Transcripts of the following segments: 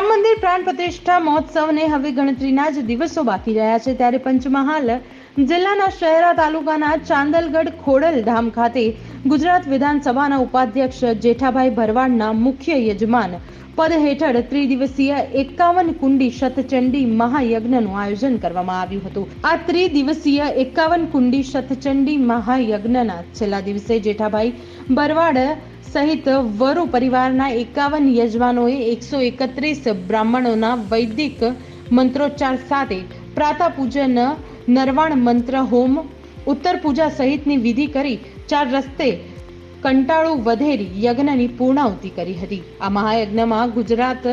રામ મંદિર પ્રાણ પ્રતિષ્ઠા મહોત્સવને હવે ગણતરીના જ દિવસો બાકી રહ્યા છે. ત્યારે પંચમહાલ જિલ્લાના શહેરા તાલુકાના ચાંદલગઢ ખોડલ ધામ ખાતે ગુજરાત વિધાનસભાના ઉપાધ્યક્ષ જેઠાભાઈ ભરવાડના મુખ્ય યજમાન પદ હેઠળ ત્રિદિવસીય એકાવન કુંડી શતચંડી મહાયજ્ઞનું આયોજન કરવામાં આવ્યું હતું. આ ત્રિદિવસીય એકાવન કુંડી શતચંડી મહાયજ્ઞના છેલ્લા દિવસે જેઠાભાઈ ભરવાડ સહિત વરુ પરિવારના એકાવન યજમાનોએ એકસો એકત્રીસ બ્રાહ્મણોના વૈદિક મંત્રોચ્ચાર સાથે પ્રાતઃ પૂજન નરવાણ મંત્ર હોમ, ઉત્તર પૂજા સહિતની વિધિ કરી ચાર રસ્તે કંટાળું વધેરી યજ્ઞની પૂર્ણાહુતિ કરી હતી. આ મહાયજ્ઞમાં ગુજરાત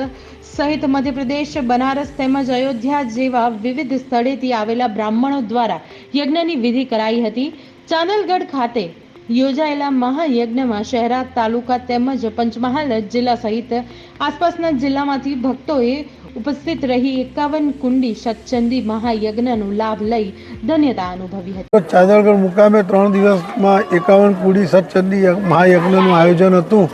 સહિત મધ્યપ્રદેશ, બનારસ તેમજ અયોધ્યા જેવા વિવિધ સ્થળેથી આવેલા બ્રાહ્મણો દ્વારા યજ્ઞની વિધિ કરાઈ હતી. ચાંદલગઢ ખાતે યોજાયેલા મહાયજ્ઞમાં શહેરા, તાલુકા તેમજ પંચમહાલ જિલ્લા સહિત આસપાસના જિલ્લામાંથી ભક્તોએ ઉપસ્થિત રહી એકાવન કુંડી સત્ચંદી મહાયજ્ઞનો લાભ લઈ ધન્યતા અનુભવી હતી. ચાદરગઢ મુકામે ત્રણ દિવસમાં એકાવન કુડી સતચંદી મહાયજ્ઞનું આયોજન હતું.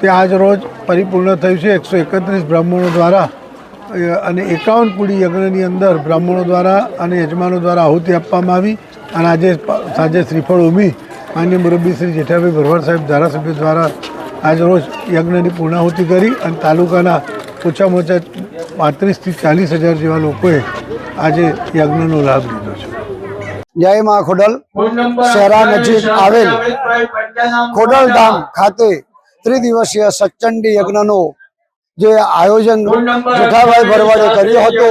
તે આજ રોજ પરિપૂર્ણ થયું છે એકસો એકત્રીસ બ્રાહ્મણો દ્વારા. અને એકાવન કુડી યજ્ઞની અંદર બ્રાહ્મણો દ્વારા અને યજમાનો દ્વારા આહુતિ આપવામાં આવી. અને આજે સાંજે શ્રીફળ ઉમી માન્ય મુરબ્બી શ્રી જેઠાભાઈ ભરવાડ સાહેબ ધારાસભ્ય દ્વારા આજ રોજ યજ્ઞની પૂર્ણાહુતિ કરી અને તાલુકાના ઓછામાં ઓછા પાંત્રીસથી ચાલીસ હજાર જેવા લોકોએ આજે યજ્ઞનો લાભ લીધો છે. જય માં ખોડલ. શહેરા નજીક આવેલ ખોડલ ધામ ખાતે ત્રિદિવસીય સચંડી યજ્ઞનો જે આયોજન જેઠાભાઈ ભરવાડે કર્યો હતો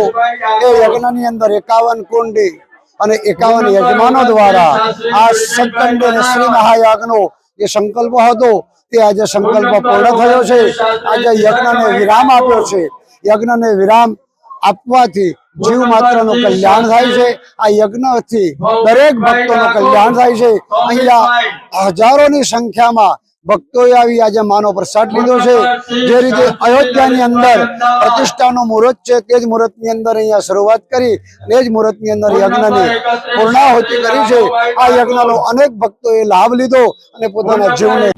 એ યજ્ઞની અંદર એકાવન કુંડી અને એકાવન યજમાનો દ્વારા આ સચંડી અને શ્રી મહાયાગનો જે સંકલ્પ હતો તે આજે સંકલ્પ પૂર્ણ થયો છે. આજે યજ્ઞને વિરામ આપ્યો છે. યજ્ઞને વિરામ આપવાથી જીવ માત્રનું કલ્યાણ થાય છે. આ યજ્ઞથી દરેક ભક્તોનું કલ્યાણ થાય છે. અહીંયા હજારોની સંખ્યામાં ભક્તોએ આવી આજે માનો પ્રસાદ લીધો છે. જે રીતે અયોધ્યાની અંદર પ્રતિષ્ઠાનું મુહૂર્ત છે તે જ મુહૂર્તની અંદર અહીંયા શરૂઆત કરી અને જ મુહૂર્તની અંદર યજ્ઞની પૂર્ણાહુતિ કરી છે. આ યજ્ઞનો અનેક ભક્તોએ લાભ લીધો અને પોતાના જીવને